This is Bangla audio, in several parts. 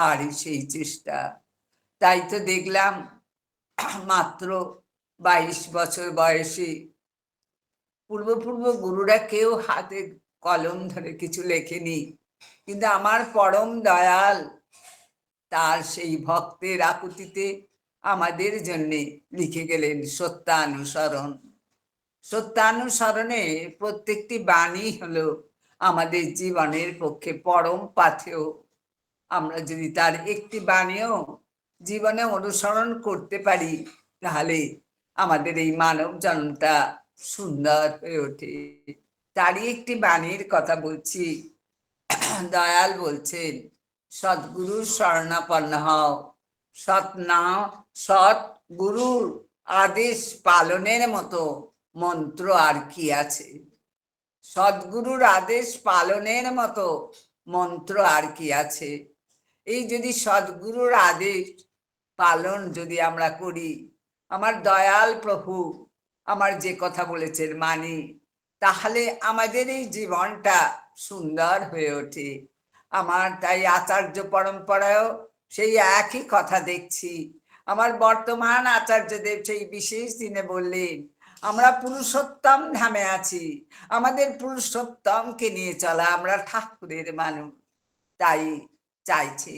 আর সেই চেষ্টা। তাই তো দেখলাম মাত্র বাইশ বছর বয়সে পূর্বপূর্ব গুরুরা কেউ হাতে কলম ধরে কিছু লেখেনি। কিন্তু আমার পরম দয়াল তার সেই ভক্তের আকুতিতে আমাদের জন্যে লিখে গেলেন সত্যানুসরণ। সত্যানুসরণে প্রত্যেকটি বাণী হলো আমাদের জীবনের পক্ষে পরম পাথেয়। আমরা যদি তার একটি বাণীও জীবনে অনুসরণ করতে পারি, তাহলে আমাদের এই মানব জন্মটা সুন্দর হয়ে ওঠে। তারই একটি বাণীর কথা বলছি। দয়াল বলছেন সদ্গুরুর স্বর্ণাপন্ন হও। সৎ না, সৎ গুরুর আদেশ পালনের মতো মন্ত্র আর কি আছে? সদ্গুরুর আদেশ পালনের মতো মন্ত্র আর কি আছে? এই যদি সদ্গুরুর আদেশ পালন যদি আমরা করি, আমার দয়াল প্রভু আমার যে কথা বলেছেন মানি, তাহলে আমাদের এই জীবনটা সুন্দর হয়ে ওঠে। আমার তাই আচার্য পরম্পরায়ও সেই একই কথা দেখছি। আমার বর্তমান আচার্যদেব সেই বিশেষ দিনে বললেন, আমরা পুরুষোত্তম ধামে আছি, আমাদের পুরুষোত্তমকে নিয়ে চলা আমরা ঠাকুরের মানুষ। তাই চাইছে,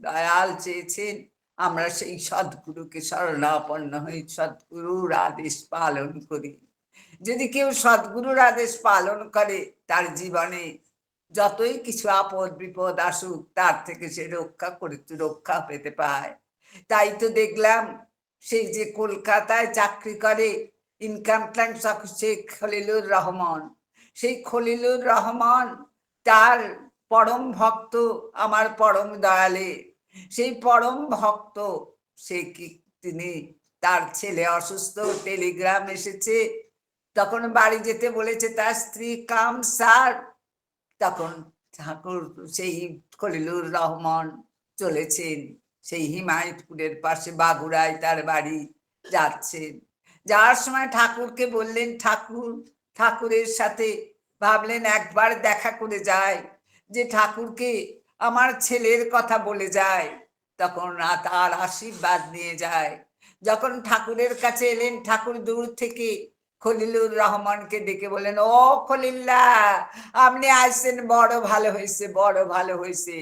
দয়াল চেয়েছেন, আমরা সেই সদ্গুরুকে শরণাপন্ন হই, সদ্গুরুর আদেশ পালন করি। যদি কেউ সদ্গুরুর আদেশ পালন করে, তার জীবনে যতই কিছু আপদ বিপদ আসুক, তার থেকে সে রক্ষা করে, রক্ষা পেতে পায়। তাই তো দেখলাম সেই যে কলকাতায় চাকরি করে ইনকাম ট্যাক্স অফিসে খলিলুর রহমান। সেই খলিলুর রহমান তার পরম ভক্ত আমার পরম দয়ালে। সেই পরম ভক্ত, সে কি তিনি? তার ছেলে অসুস্থ, টেলিগ্রাম এসেছে। তখন বাড়ি যেতে বলেছে, তার স্ত্রী কাম সার। তখন ঠাকুর সেই খলিলুর রহমান চলেছেন। সেই হিমায়তপুরের পাশে বাগুড়ায় তার বাড়ি যাচ্ছেন। যাওয়ার সময় ঠাকুরকে বললেন, ঠাকুর, ঠাকুরের সাথে ভাবলেন একবার দেখা করে যায় যে ঠাকুরকে আমার ছেলের কথা বলে যায়, তখন তার আশীর্বাদ নিয়ে যায়। যখন ঠাকুরের কাছে এলেন, ঠাকুর দূর থেকে খলিলুর রহমানকে ডেকে বলেন ও খলিল্লা, আপনি আসছেন, বড় ভালো হয়েছে, বড় ভালো হয়েছে।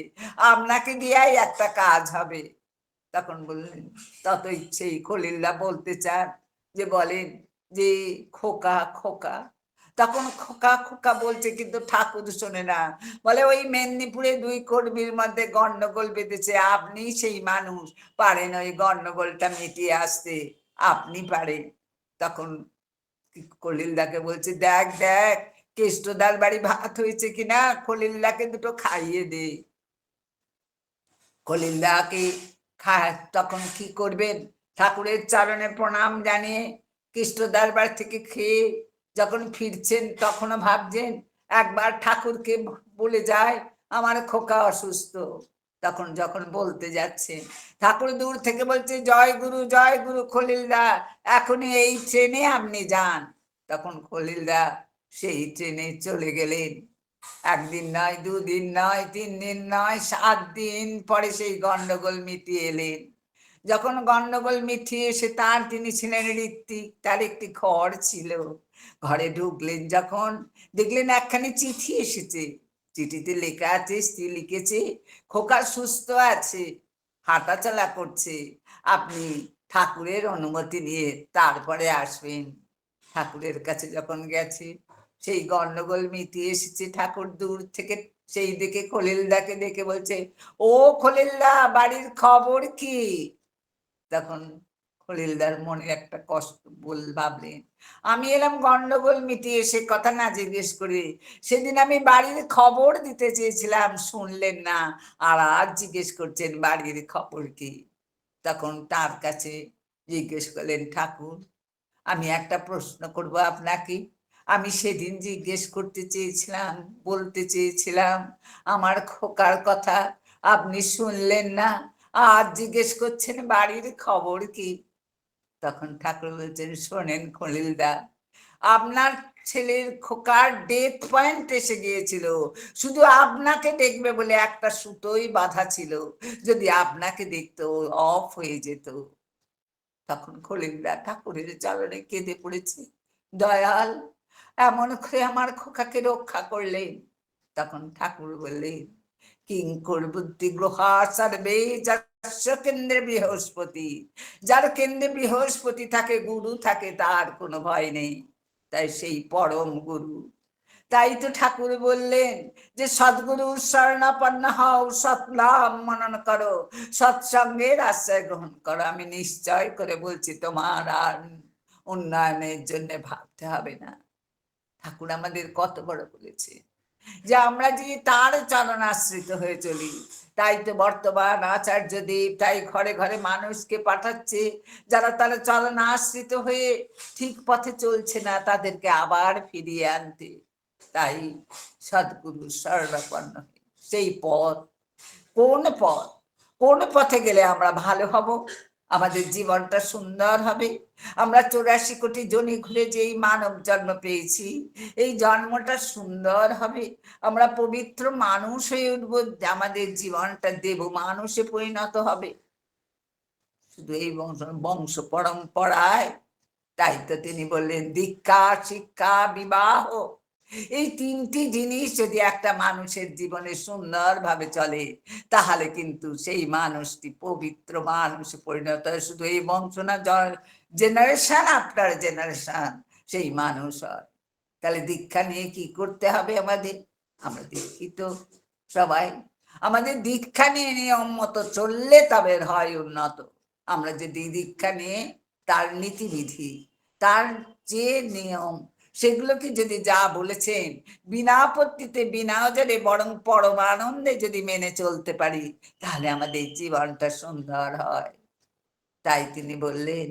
আপনাকে দিয়াই একটা কাজ হবে। তখন বললেন, তত ইচ্ছেই খলিল্লা বলতে চান যে বলেন যে খোকা খোকা তখন খোকা খোকা বলছে, কিন্তু ঠাকুর শোনে না। বলে, ওই মেদিনীপুরে দুই কর্মীর মধ্যে গন্ডগোল বেঁধেছে। আপনি সেই মানুষ। পারেন ওই গন্ডগোলটা মিটিয়ে আসতে। আপনি পারেন। তখন কলিলদাকে বলছে, দেখ দেখ, কেষ্টদার বাড়ি ভাত হয়েছে কিনা? খলিল্লাকে দুটো খাইয়ে দে। খলিল্লাকে খা, তখন কি করবেন? ঠাকুরের চরণে প্রণাম জানিয়ে কৃষ্ণদার বাড়ি থেকে খেয়ে যখন ফিরছেন তখনও ভাবছেন, একবার ঠাকুরকে বলে যায়, আমার খোকা অসুস্থ। তখন যখন বলতে যাচ্ছে, ঠাকুর দূর থেকে বলছে, জয় গুরু জয় গুরু খলিলদা, এখনই এই ট্রেনে আপনি যান। তখন খলিলদা সেই ট্রেনে চলে গেলেন। একদিন নয়, দুদিন নয়, তিন দিন নয়, সাত দিন পরে সেই গন্ডগোল মিটিয়ে এলেন। যখন গন্ডগোল মিটিয়ে এসে তার তিনি ছিলেন ঋত্বিক, তার একটি ঘর ছিল। ঘরে ঢুকলেন যখন, দেখলেন একখানি চিঠি এসেছে। চিঠিতে লেখা আছে, স্ত্রী লিখেছে, খোকা সুস্থ আছে, হাঁটাচলা করছে, আপনি ঠাকুরের অনুমতি নিয়ে তারপরে আসবেন। ঠাকুরের কাছে যখন গেছে, সেই গন্ডগোল মিটিয়ে এসেছে ঠাকুর দূর থেকে, সেই দিকে খলিলদাকে দেখে বলছে, ও খলিল্লা বাড়ির খবর কি? তখন খলিলদার মনে একটা কষ্ট, বল ভাবলেন। আমি এলাম গন্ডগোল মিটিয়ে, সে কথা না জিজ্ঞেস করে। সেদিন আমি বাড়ির খবর দিতে চেয়েছিলাম, শুনলেন না। আর আজ জিজ্ঞেস করছেন বাড়ির খবর কি? তখন তার কাছে জিজ্ঞেস করলেন, ঠাকুর, আমি একটা প্রশ্ন করব আপনাকে। আমি সেদিন জিজ্ঞেস করতে চেয়েছিলাম, বলতে চেয়েছিলাম, আমার খোকার কথা আপনি শুনলেন না। আর জিজ্ঞেস করছেন বাড়ির খবর কি? তখন ঠাকুর বলছেন, শোনেন খলিলদা, আপনার ছেলের খোকার ডেথ পয়েন্ট এসে গিয়েছিল। শুধু আপনাকে দেখবে বলে একটা সুতোই বাধা ছিল। যদি আপনাকে দেখতো অফ হয়ে যেত। তখন খলিলদা ঠাকুরের চালনে কেঁদে পড়েছে। দয়াল, এমন করে আমার খোকাকে রক্ষা করলেন। তখন ঠাকুর বললেন, কিঙ্কর বুদ্ধি গ্রহা সর্বে যস্য কেন্দ্রে বৃহস্পতি। যার কেন্দ্রে বৃহস্পতি থাকে, গুরু থাকে, তার কোনো ভয় নেই। তাই সেই পরম গুরু। তাই তো ঠাকুর বললেন যে, সদ্গুরু স্বর্ণাপন্ন হও সৎলাম মনন করো সৎসঙ্গের আশ্রয় গ্রহণ করো। আমি নিশ্চয় করে বলছি, তোমার আর উন্নয়নের জন্য ভাবতে হবে না। ঠাকুর আমাদের কত বড় বলেছে যে, আমরা যদি তার চরণ আশ্রিত হয়ে চলি তাই তো বর্তমান আচার্য দেব, তাই ঘরে ঘরে মানুষকে পাঠাচ্ছে, যারা তারা চরণ আশ্রিত হয়ে ঠিক পথে চলছে না, তাদেরকে আবার ফিরিয়ে আনতে। তাই সদ্গুরু শরণাপন্ন সেই পথ, কোন পথ, কোন পথে গেলে আমরা ভালো হব? আমাদের জীবনটা সুন্দর হবে। আমরা চৌরাশি কোটি জনি ঘুরে যে এই মানব জন্ম পেয়েছি, এই জন্মটা সুন্দর হবে। আমরা পবিত্র মানুষ হয়ে উঠবো, আমাদের জীবনটা দেব মানুষে পরিণত হবে। শুধু এই বংশ বংশ পরম্পরায়, তাই তো তিনি বললেন, দীক্ষা, শিক্ষা, বিবাহ। এই তিনটি জিনিস যদি একটা মানুষের জীবনে সুন্দরভাবে চলে, তাহলে কিন্তু সেই মানুষটি পবিত্র মানুষে পরিণত হয়। শুধু এই বংশ না জেনারেশন আফটার জেনারেশন সেই মানুষ তাহলে দীক্ষা নিয়ে কি করতে হবে আমাদের? আমরা দীক্ষিত সবাই। আমাদের দীক্ষা নিয়ে নিয়ম মতো চললে তবে হয় উন্নত। আমরা যদি দীক্ষা নিয়ে তার নীতিবিধি, তার যে নিয়ম সেগুলোকে যদি যা বলেছেন, বিনা আপত্তিতে, বিনা অজরে, বরং পরম আনন্দে যদি মেনে চলতে পারি, তাহলে আমাদের জীবনটা সুন্দর হয়। তাই তিনি বললেন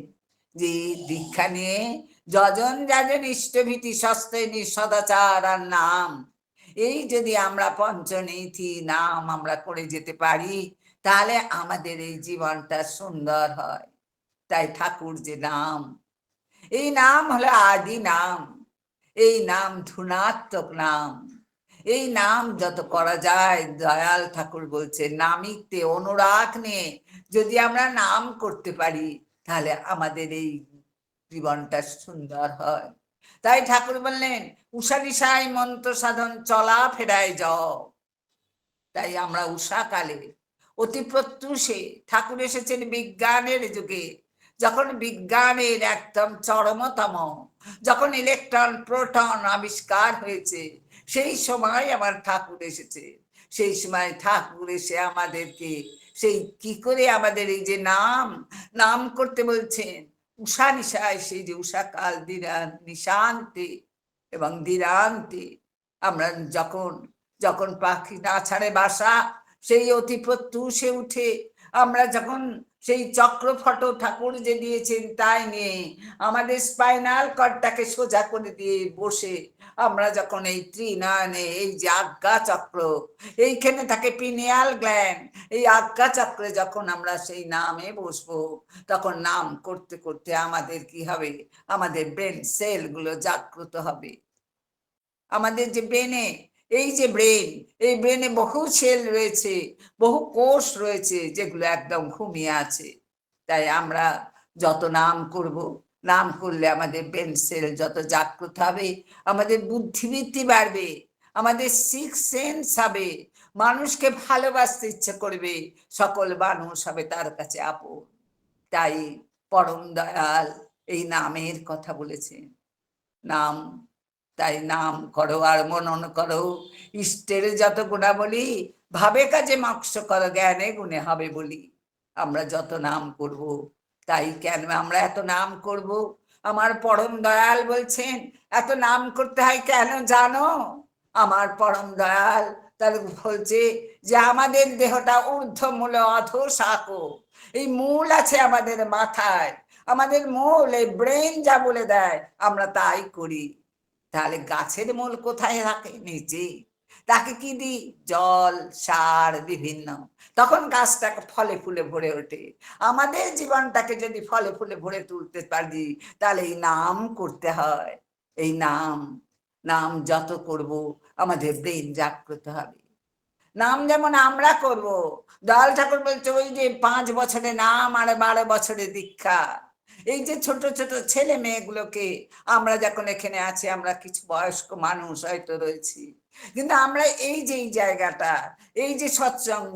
যে দীক্ষা নিয়ে যজন যাজন ইষ্টভীতি সস্তেনী সদাচার আর নাম। এই যদি আমরা পঞ্চনীতি নাম আমরা করে যেতে পারি, তাহলে আমাদের এই জীবনটা সুন্দর হয়। তাই ঠাকুর যে নাম, এই নাম হলো আদি নাম। এই নাম ধুনাত্মক নাম। এই নাম যত করা যায়, দয়াল ঠাকুর বলছে নামিকতে অনুরাগ নিয়ে যদি আমরা নাম করতে পারি, তাহলে আমাদের এই জীবনটা সুন্দর হয়। তাই ঠাকুর বললেন, উষা নিশায় মন্ত্র সাধন, চলা ফেরায় যাও। তাই আমরা উষা কালে অতি প্রত্যুষে ঠাকুর এসেছেন বিজ্ঞানের যুগে। যখন বিজ্ঞানের একদম চরমতম, যখন ইলেকট্রন প্রোটন আবিষ্কার হয়েছে, সেই সময় আমার ঠাকুর এসেছে। সেই সময় ঠাকুর এসে আমাদেরকে সেই কি করে আমাদের এই যে নাম নাম করতে বলছেন, উষা নিশায়, সেই যে উষা কাল দিরান নিশান্তে এবং দিরান্তে আমরা যখন যখন পাখি না ছাড়ে বাসা, সেই অতি প্রত্যুষে উঠে আমরা যখন সেই চক্রফট ঠাকুর যে দিয়েছেন তাই নিয়ে আমাদের স্পাইনাল কর্ডটাকে সোজা করে দিয়ে বসে আমরা যখন এই ত্রিনয়নে, এই যে আজ্ঞা চক্র, এইখানে থাকে পিনিয়াল গ্ল্যান্ড, এই আজ্ঞা চক্রে যখন আমরা সেই নামে বসবো, তখন নাম করতে করতে আমাদের কি হবে? আমাদের ব্রেন সেলগুলো জাগ্রত হবে। আমাদের যে ব্রেনে এই যে ব্রেন এই ব্রেনে বহু সেল রয়েছে, বহু কোষ রয়েছে যেগুলো একদম ঘুমিয়ে আছে। তাই আমরা যত নাম করব, নাম করলে আমাদের ব্রেন সেল যত জাগ্রত হবে, আমাদের বুদ্ধিবৃত্তি বাড়বে, আমাদের সিক্স সেন্স হবে, মানুষকে ভালোবাসতে ইচ্ছে করবে, সকল মানুষ হবে তার কাছে আপন। তাই পরম দয়াল এই নামের কথা বলেছেন। নাম তাই নাম করো, আর মনন করো। ইষ্টের যত গুণাবলী, ভাবে কাজে মক্ষ করো, জ্ঞানে গুণে হবে বলি। আমরা যত নাম করব, তাই কেন আমরা এত নাম করব? আমার পরম দয়াল বলছেন, এত নাম করতে হয় কেন জানো? আমার পরম দয়াল তার বলছে যে, আমাদের দেহটা ঊর্ধ্ব মূল অধ শাকো এই মূল আছে আমাদের মাথায়। আমাদের মূল, এই ব্রেন যা বলে দেয়, আমরা তাই করি। তাহলে গাছের মূল কোথায় থাকে নিচে। তাকে কি দি জল, সার, বিভিন্ন। তখন গাছটাকে ফলে ফুলে ভরে ওঠে। আমাদের জীবনটাকে যদি ফলে ফুলে ভরে তুলতে পারি তাহলে এই নাম করতে হয়। এই নাম। নাম যত করব, আমাদের ব্রেন জাগ্রত হবে। নাম যেমন আমরা করব, দয়াল ঠাকুর বলছে, ওই যে পাঁচ বছরে নাম আর বারো বছরে দীক্ষা। এই যে ছোট ছোট ছেলে মেয়েগুলোকে আমরা যখন এখানে আছি, আমরা কিছু বয়স্ক মানুষ হয়তো রয়েছি। কিন্তু আমরা এই যে, এই জায়গাটা, এই যে সৎসঙ্গ,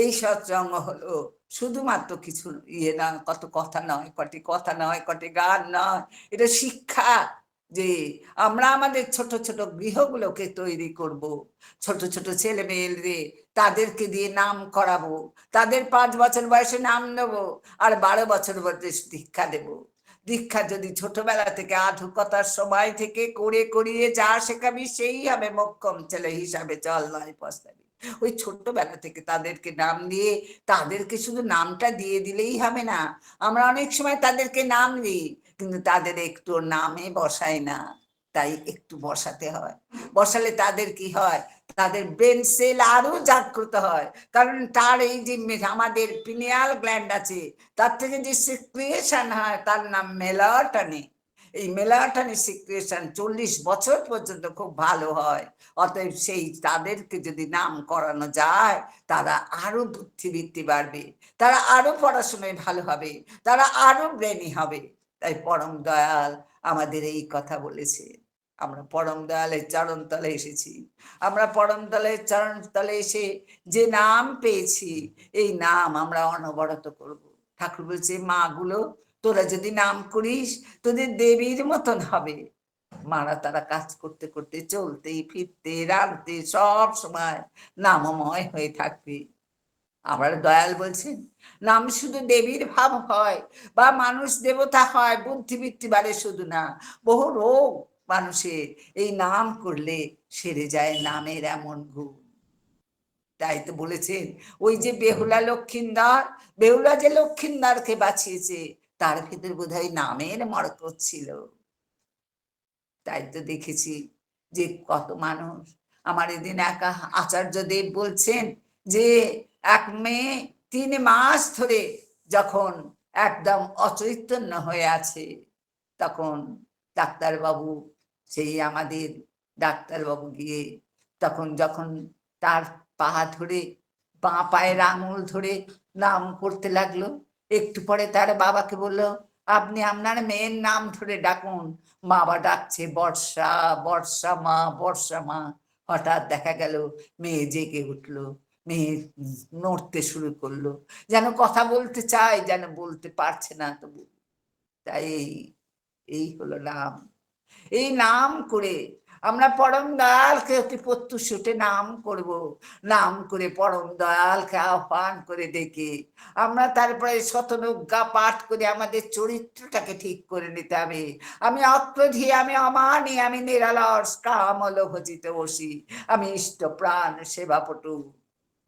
এই সৎসঙ্গ হলো শুধুমাত্র কিছু ইয়ে না, কত কথা নয়, কটি কথা নয়, কটি গান নয়, এটা শিক্ষা। যে আমরা আমাদের ছোট ছোট গৃহগুলোকে তৈরি করব, ছোট ছোট ছেলে মেয়েদের তাদেরকে দিয়ে নাম করাবো, তাদের পাঁচ বছর বয়সে নাম নেব আর বারো বছর বয়সে দীক্ষা দেব। দীক্ষা যদি ছোটবেলা থেকে আধুকতার সময় থেকে করে করিয়ে যা শেখাবি, সেই হবে মক্ষম ছেলে হিসাবে চল নয় পস্তাবি। ওই ছোট্টবেলা থেকে তাদেরকে নাম দিয়ে, তাদেরকে শুধু নামটা দিয়ে দিলেই হবে না। আমরা অনেক সময় তাদেরকে নাম দিই কিন্তু তাদের একটু নামে বসায় না, তাই একটু বসাতে হয়। বসালে তাদের কি হয়? তাদের ব্রেন সেল আরও জাগ্রত হয়। কারণ তার এই যে আমাদের পিনিয়াল গ্ল্যান্ড আছে, তার থেকে যে সিক্রিয়েশন হয়, তার নাম মেলাটনি এই মেলাটনি সিক্রিয়েশন চল্লিশ বছর পর্যন্ত খুব ভালো হয়। অতএব সেই তাদেরকে যদি নাম করানো যায়, তারা আরও বুদ্ধিবৃত্তি বাড়বে। তারা আরও পড়াশোনায় ভালো হবে। তারা আরও ব্রেনি হবে। তাই পরম দয়াল আমাদের এই কথা বলেছে আমরা পরম দয়ালের চরণ তলে এসেছি। আমরা পরম দলের চরণ তলে এসে যে নাম পেয়েছি, এই নাম আমরা অনবরত করব। ঠাকুর বলছে মা গুলো, তোরা যদি নাম করিস, তোদের দেবীর মতন হবে। মারা তারা কাজ করতে করতে, চলতে, ফিরতে, রাঁধতে সব সময় নামময় হয়ে থাকবে। আবার দয়াল বলছেন, নাম শুধু দেবীর ভাব হয় বা মানুষ দেবতা হয়, বুদ্ধিবৃত্তি বাড়ে শুধু না, বহু রোগ মানুষের এই নাম করলে সেরে যায় নামের এমন গুণ। তাই তো বলেছেন, ওই যে বেহুলা লক্ষিন্দার, বেহুলা যে লক্ষিন্দারকে বাঁচিয়েছে, তার ভিতর বোধ হয় নামের মরকত ছিল। তাই তো দেখেছি যে কত মানুষ, আমার এদিন একা আচার্য দেব বলছেন যে এক মেয়ে তিন মাস ধরে যখন একদম অচৈতন্য হয়ে আছে, তখন ডাক্তারবাবু, সেই আমাদের ডাক্তারবাবু গিয়ে তখন যখন তার পা ধরে বাঁ পায়ের আঙুল ধরে নাম করতে লাগল, একটু পরে তার বাবাকে বলল, আপনি আপনার মেয়ের নাম ধরে ডাকুন। বাবা ডাকছে, বর্ষা বর্ষা মা বর্ষা মা। হঠাৎ দেখা গেল, মেয়ে জেগে উঠল। মেয়ে নড়তে শুরু করল। যেন কথা বলতে চায়, যেন বলতে পারছে না তবু তাই এই এই হলো নাম। এই নাম করে আমরা পরম দয়ালকে অতি প্রত্যুষে নাম করব। নাম করে পরম দয়ালকে আহ্বান করে ডেকে আমরা তারপরে শতনুজ্ঞা পাঠ করে আমাদের চরিত্রটাকে ঠিক করে নিতে হবে। আমি অক্রোধী আমি অমানি, আমি নিরালস কামল ভজিত বসি। আমি ইষ্ট প্রাণ সেবাপটু।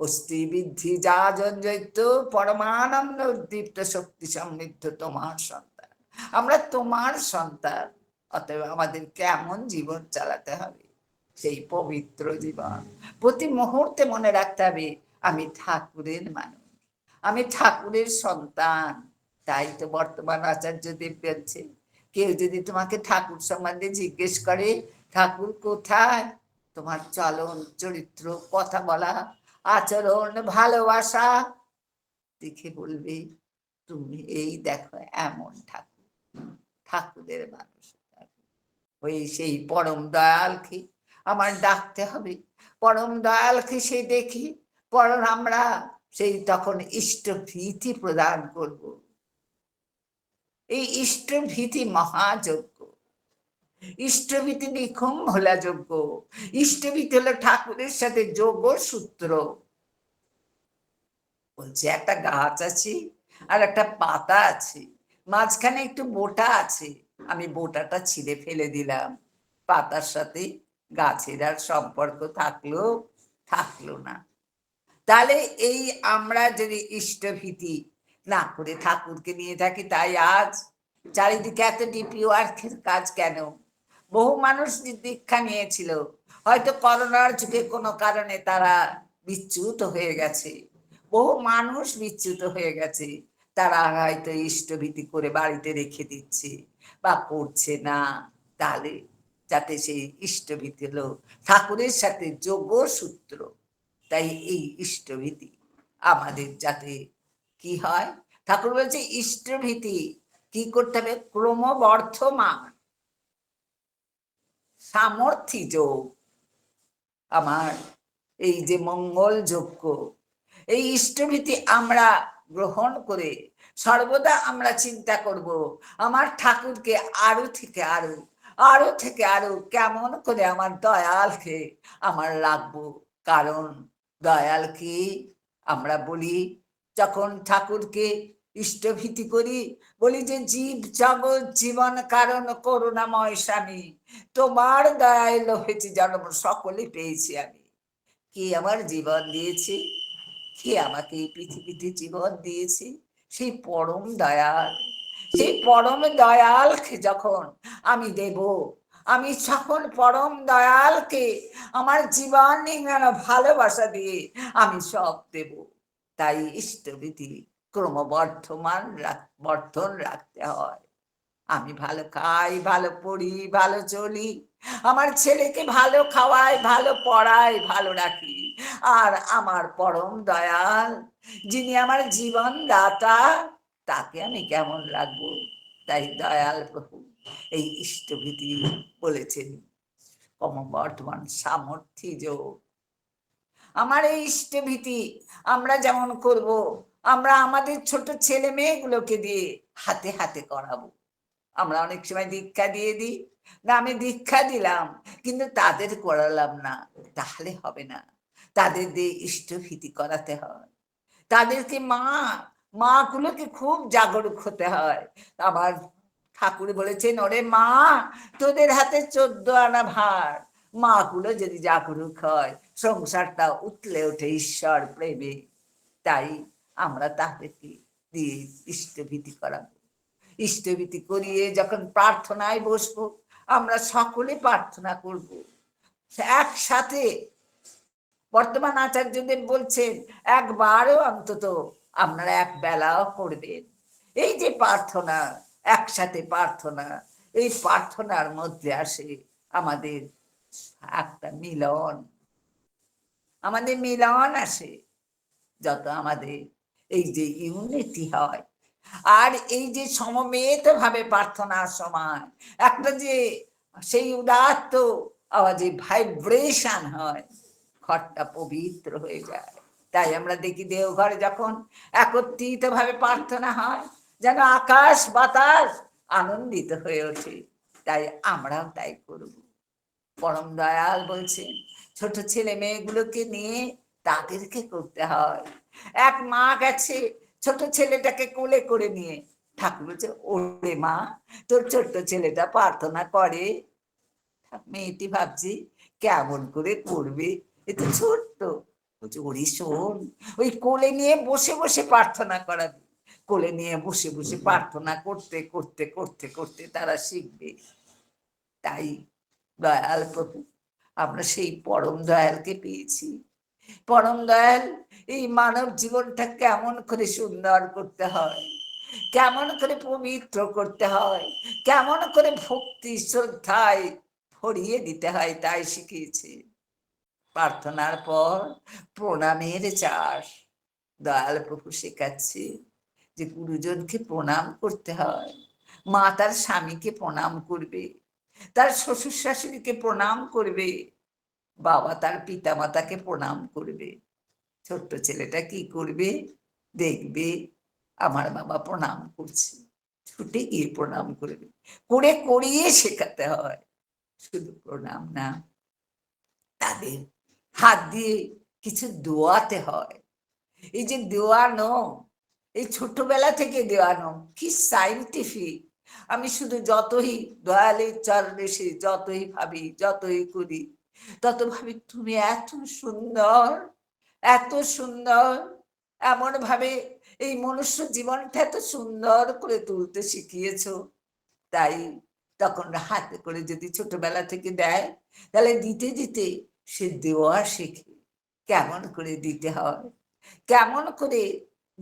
অস্থি বৃদ্ধি যা জঞ্জয়িত পরমানন্দ দীপ্ত শক্তি সমৃদ্ধ তোমার সন্তান। আমরা তোমার সন্তান, অতএব আমাদের কেমন জীবন চালাতে হবে, সেই পবিত্র জীবন। প্রতি মুহূর্তে মনে রাখতে হবে, আমি ঠাকুরের মানুষ, আমি ঠাকুরের সন্তান। তাই তো বর্তমান আচার্য দেব বলছে, কেউ যদি তোমাকে ঠাকুর সম্বন্ধে জিজ্ঞেস করে, ঠাকুর কোথায়? তোমার চলন, চরিত্র, কথা বলা আচরণ ভালোবাসা। দেখে বলবে, তুমি এই দেখো এমন ঠাকুর, ঠাকুরের মানুষ ওই সেই পরম দয়ালকে আমার ডাকতে হবে। পরম দয়ালকে সে দেখি পরম আমরা সেই তখন ইষ্ট ভীতি প্রদান করব। এই ইষ্ট ভীতি মহাযজ্ঞ ইষ্টভীতি নিখুম হলা যজ্ঞ ইষ্টভীতি হলো ঠাকুরের সাথে যোগ সূত্র। বলছে, একটা গাছ আছে আর একটা পাতা আছে, মাঝখানে একটু বোটা আছে। আমি বোটাটা ছিঁড়ে ফেলে দিলাম। পাতার সাথে গাছের আর সম্পর্ক থাকল থাকল না। তাহলে এই আমরা যদি ইষ্টভীতি না করে ঠাকুরকে নিয়ে থাকি, তাই আজ চারিদিকে এত ডিপি ওয়ার্কের কাজ কেন? বহু মানুষ দীক্ষা নিয়েছিল। হয়তো করোনার যুগে কোনো কারণে তারা বিচ্যুত হয়ে গেছে। বহু মানুষ বিচ্যুত হয়ে গেছে। তারা হয়তো ইষ্টভীতি করে বাড়িতে রেখে দিচ্ছে বা করছে না। তাহলে যাতে সেই ইষ্টভীতি হলো। ঠাকুরের সাথে যোগ সূত্র। তাই এই ইষ্টভীতি আমাদের যাতে কি হয়? ঠাকুর বলছে, ইষ্টভীতি কি করতে হবে? ক্রমবর্ধমান। সামর্থ্য যোগ। আমার এই যে মঙ্গল যজ্ঞ এই ইষ্টভীতি আমরা গ্রহণ করে সর্বদা আমরা চিন্তা করব, আমার ঠাকুরকে আরও থেকে আরও আরও থেকে আরও কেমন করে আমার দয়ালকে আমার রাখব কারণ দয়াল কি? আমরা বলি, যখন ঠাকুরকে ইষ্টভীতি করি, বলি যে, জীব জগৎ জীবন কারণ, করুণাময় স্বামী, তোমার দয়ায় লোহেছি জন্ম, সকলে পেয়েছি আমি। কি আমার জীবন দিয়েছে? কে আমাকে এই পৃথিবীতে জীবন দিয়েছে? সেই পরম দয়াল। সেই পরম দয়ালকে যখন আমি দেব, আমি যখন পরম দয়ালকে আমার জীবন ভালোবাসা দিয়ে আমি সব দেব। তাই ইষ্টবিধি ক্রমবর্ধমান বর্ধন রাখতে হয়। আমি ভালো খাই, ভালো পড়ি, ভালো চলি। আমার ছেলেকে ভালো খাওয়াই, ভালো পড়াই, ভালো রাখি। আর আমার পরম দয়াল, যিনি আমার জীবন দাতা তাকে আমি কেমন রাখব? তাই দয়াল প্রভু, এই ইষ্টভীতি বলেছেন ক্রমবর্ধমান সামর্থ্য যোগ। আমার এই ইষ্টভীতি আমরা যেমন করব আমরা আমাদের ছোট ছেলে মেয়েগুলোকে দিয়ে হাতে হাতে করাবো। আমরা অনেক সময় দীক্ষা দিয়ে দিই, না আমি দীক্ষা দিলাম, কিন্তু তাদের করালাম না, তাহলে হবে না। তাদের দিয়ে ইষ্টভীতি করাতে হয়। তাদেরকে মা মা গুলোকে খুব জাগরুক হতে হয়। আমার ঠাকুর বলেছেন, ওরে মা, তোদের হাতে চোদ্দ আনা ভার। মা গুলো যদি জাগরুক হয়, সংসারটা উতলে ওঠে ঈশ্বর প্রেমে। তাই আমরা তাদেরকে দিয়ে ইষ্টভীতি করাবো। ইষ্টভীতি করিয়ে যখন প্রার্থনায় বসবো, আমরা সকলে প্রার্থনা করব। একসাথে বর্তমান আচার্যদেব বলছেন, একবারও অন্তত আপনারা এক বেলাও করবেন। এই যে প্রার্থনা, একসাথে প্রার্থনা, এই প্রার্থনার মধ্যে আসে আমাদের একটা মিলন। আমাদের মিলন আসে, যত আমাদের এই যে ইউনিটি হয়। আর এই যে সমবেত ভাবে প্রার্থনার সময় একটা যে সেই উদাত্ত আওয়াজে ভাইব্রেশন হয়, ঘরটা পবিত্র হয়ে যায়। তাই আমরা দেখি দেওঘরে যখন একত্রিত ভাবে প্রার্থনা হয়, যেন আকাশ বাতাস আনন্দিত হয়ে ওঠে। তাই আমরাও তাই করব। পরম দয়াল বলছেন, ছোট ছেলে মেয়েগুলোকে নিয়ে তাদেরকে করতে হয়। এক মা গেছে ছোট ছেলেটাকে কোলে করে নিয়ে। ঠাকুর বলছে, ওরে মা, তোর ছোট্ট ছেলেটা প্রার্থনা করে। মেয়েটি ভাবছি কেমন করে করবে। এ তো ছোট্ট। বলছে, ওরে শোন, ওই কোলে নিয়ে বসে বসে প্রার্থনা করাবি কোলে নিয়ে বসে বসে প্রার্থনা করতে করতে করতে করতে তারা শিখবে। তাই দয়াল প্রভু, আমরা সেই পরম দয়ালকে পেয়েছি। পরম দয়াল, এই মানব জীবনটা কেমন করে সুন্দর করতে হয়? কেমন করে পবিত্র করতে হয়? কেমন করে ভক্তি শ্রদ্ধায় ভরিয়ে দিতে হয় তাই শিখিয়েছে। প্রার্থনার পর প্রণামের চাষ দয়াল প্রভু শেখাচ্ছে যে গুরুজনকে প্রণাম করতে হয়। মা তার স্বামীকে প্রণাম করবে। তার শ্বশুর শাশুড়িকে প্রণাম করবে। বাবা তার পিতা মাতাকে প্রণাম করবে। ছোট্ট ছেলেটা কি করবে? দেখবে, আমার বাবা প্রণাম করছে। ছুটে গিয়ে প্রণাম করবে। করে করিয়ে শেখাতে হয়। শুধু প্রণাম না, তাদের হাত দিয়ে কিছু দোয়াতে হয়। এই যে দোয়ানো এই ছোটবেলা থেকে দেওয়ানো, কি সাইন্টিফিক আমি শুধু যতই দয়ালের চরণে সে যতই ভাবি, যতই করি তত ভাবি, তুমি এত সুন্দর এত সুন্দর। এমন ভাবে এই মনুষ্য জীবনটা এত সুন্দর করে তুলতে শিখিয়েছ। তাই তখন হাতে করে যদি ছোটবেলা থেকে দেয়, তাহলে দিতে দিতে সে দেওয়া শেখে। কেমন করে দিতে হয়? কেমন করে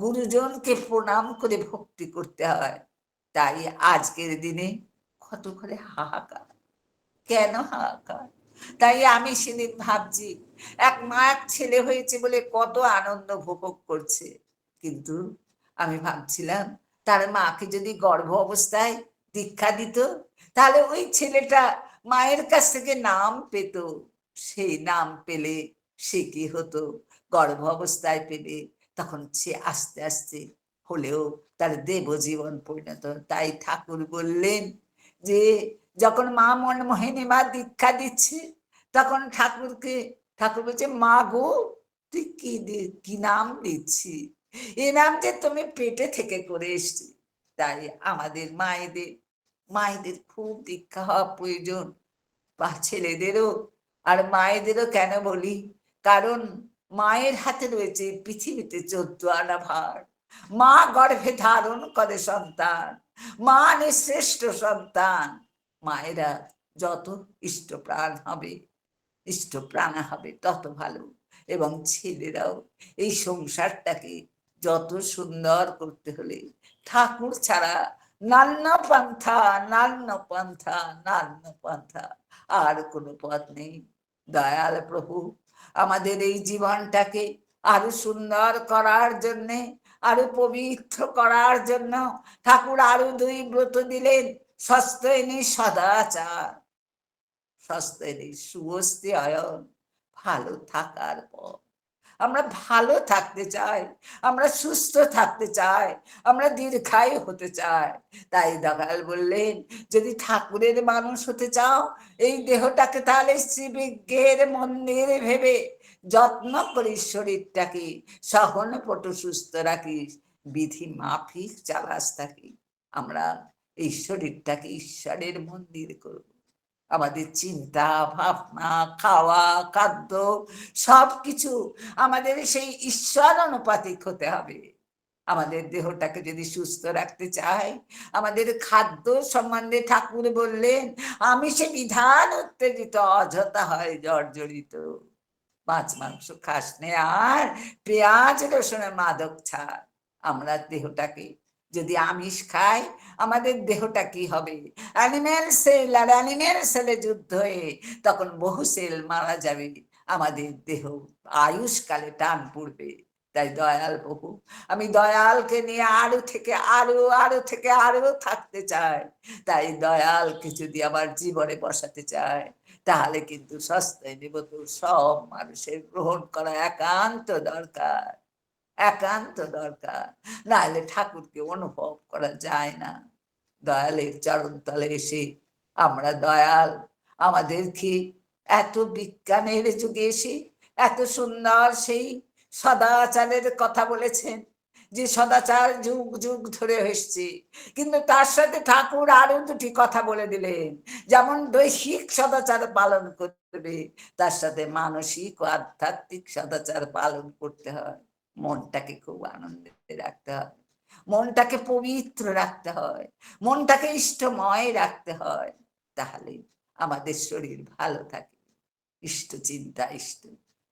গুরুজনকে প্রণাম করে ভক্তি করতে হয়? তাই আজকের দিনে কত করে হাহাকার। কেন হাহাকার? তাই আমি সেদিন ভাবছি, এক মা এক ছেলে হয়েছে বলে কত আনন্দ উপভোগ করছে। কিন্তু আমি ভাবছিলাম, তার মাকে যদি গর্ভ অবস্থায় দীক্ষা দিত, তাহলে ওই ছেলেটা মায়ের কাছ থেকে নাম পেত। সেই নাম পেলে সে কি হতো? গর্ভ অবস্থায় পেলে তখন সে আস্তে আস্তে হলেও তার দেবজীবন পরিণত তাই ঠাকুর বললেন যে যখন মা মনমোহিনী মা দীক্ষা দিচ্ছে, তখন ঠাকুরকে, ঠাকুর বলছে, মা গো, তুই কি কি নাম দিচ্ছি? এ নাম যে তুমি পেটে থেকে করে এসছি। তাই আমাদের মায়েদের মায়েদের খুব দীক্ষা হওয়া প্রয়োজন। বা ছেলেদেরও, আর মায়েদেরও কেন বলি? কারণ মায়ের হাতে রয়েছে পৃথিবীতে চোদ্দ আনা ভার। মা গর্ভে ধারণ করে সন্তান। মা শ্রেষ্ঠ সন্তান। মায়েরা যত ইষ্টপ্রাণ হবে, ইষ্টপ্রাণা হবে তত ভালো। এবং ছেলেরাও এই সংসারটাকে যত সুন্দর করতে হলে ঠাকুর ছাড়া নান্য পন্থা নান্য পন্থা নান্য পন্থা, আর কোনো পথ নেই। দয়াল প্রভু, আমাদের এই জীবনটাকে আরও সুন্দর করার জন্যে, আরও পবিত্র করার জন্য ঠাকুর আরও দুই ব্রত দিলেন। সস্তেনি সদাচার সস্তেনি সুবস্তি অয়ন ভালো থাকার পর আমরা ভালো থাকতে চাই, আমরা সুস্থ থাকতে চাই, আমরা দীর্ঘায়ু হতে চাই। তাই দগাল বললেন, যদি ঠাকুরের মানুষ হতে চাও, এই দেহটাকে তাহলে শ্রীবিজ্ঞের মন্দির ভেবে যত্ন করিস শরীরটাকে সহন পটু সুস্থ রাখিস, বিধি মাফিক চালাস থাকি আমরা এই শরীরটাকে ঈশ্বরের মন্দির করব। আমাদের চিন্তা, ভাবনা, খাওয়া, খাদ্য সব কিছু আমাদের সেই ঈশ্বর অনুপাতিক হতে হবে। আমাদের দেহটাকে যদি সুস্থ রাখতে চাই আমাদের খাদ্য সম্বন্ধে ঠাকুর বললেন, আমি সে বিধান উত্তেজিত, অযথা হয় জর্জরিত। মাছ, মাংস খাস নে আর পেঁয়াজ, রসুনের মাদক ছাড়। আমরা দেহটাকে যদি আমিষ খাই, আমাদের দেহটা কি হবে? অ্যানিমেল সেল আর অ্যানিমেল সেলে যুদ্ধ হয়ে তখন বহু সেল মারা যাবে। আমাদের দেহ আয়ুষ্কালে টান পড়বে। তাই দয়াল বহু আমি দয়ালকে নিয়ে আরও থেকে আরও আরও থেকে আরও থাকতে চাই। তাই দয়ালকে যদি আমার জীবনে বসাতে চাই, তাহলে কিন্তু সস্তায় নেব তো সব মানুষের গ্রহণ করা একান্ত দরকার। একান্ত দরকার। নাহলে ঠাকুরকে অনুভব করা যায় না। দয়ালের চরণ তলে এসে আমরা দয়াল আমাদেরকে এত বিজ্ঞানের যুগে এসে এত সুন্দর সেই সদাচারের কথা বলেছেন? যে সদাচার যুগ যুগ ধরে এসছে। কিন্তু তার সাথে ঠাকুর আরও দুটি কথা বলে দিলেন। যেমন দৈহিক সদাচার পালন করতে হবে তার সাথে মানসিক ও আধ্যাত্মিক সদাচার পালন করতে হয়। মনটাকে খুব আনন্দে রাখতে হয়। মনটাকে পবিত্র রাখতে হয়। মনটাকে ইষ্টময় রাখতে হয়। তাহলে আমাদের শরীর ভালো থাকে। ইষ্ট চিন্তা, ইষ্ট।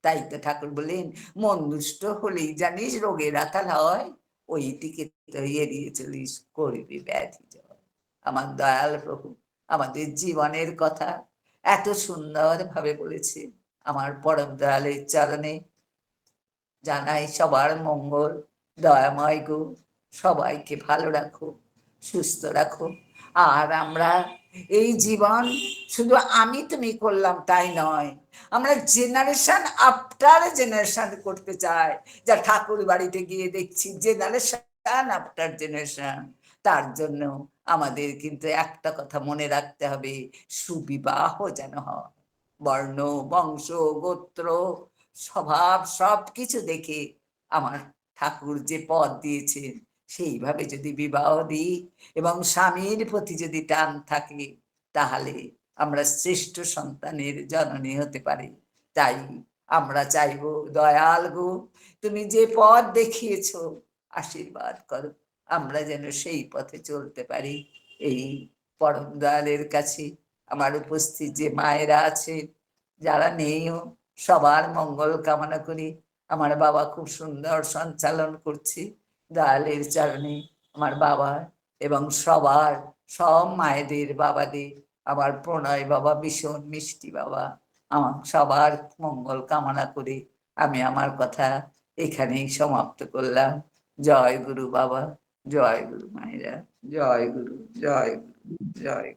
তাই তো ঠাকুর বলেন মন দুষ্ট হলেই জানিস রোগের আকাল হয়। ওইটিকে তো এড়িয়ে চলিস, করবি ব্যাধি আমার দয়াল প্রভু, আমাদের জীবনের কথা এত সুন্দর ভাবে বলেছে। আমার পরম দয়ালের চরণে জানাই সবার মঙ্গল, দয়াময় গো। সবাইকে ভালো রাখো, সুস্থ রাখো। আর আমরা এই জীবন শুধু আমি তুমি করলাম তাই নয়, আমরা জেনারেশন আফটার জেনারেশন করতে চাই। যা ঠাকুর বাড়িতে গিয়ে দেখছি জেনারেশন আফটার জেনারেশন তার জন্য আমাদের কিন্তু একটা কথা মনে রাখতে হবে, সুবিবাহ যেন হয়। বর্ণ, বংশ, গোত্র স্বভাব সব কিছু দেখে আমার ঠাকুর যে পদ দিয়েছেন, সেইভাবে যদি বিবাহ দিই এবং স্বামীর প্রতি যদি টান থাকে, তাহলে আমরা শ্রেষ্ঠ সন্তানের জননী হতে পারি। তাই আমরা চাইব, দয়াল গো, তুমি যে পথ দেখিয়েছ, আশীর্বাদ করো। আমরা যেন সেই পথে চলতে পারি। এই পরম দয়ালের কাছে আমার উপস্থিত যে মায়েরা আছে যারা নেইও সবার মঙ্গল কামনা করি। আমার বাবা খুব সুন্দর সঞ্চালন করছি দয়ালের চরণে আমার বাবা এবং সবার, সব মায়েদের, বাবাদের, আমার প্রণয় বাবা, ভীষণ মিষ্টি বাবা। আমার সবার মঙ্গল কামনা করে। আমি আমার কথা এখানেই সমাপ্ত করলাম। জয় গুরু বাবা, জয় গুরু মায়েরা, জয় গুরু জয় গুরু, জয়।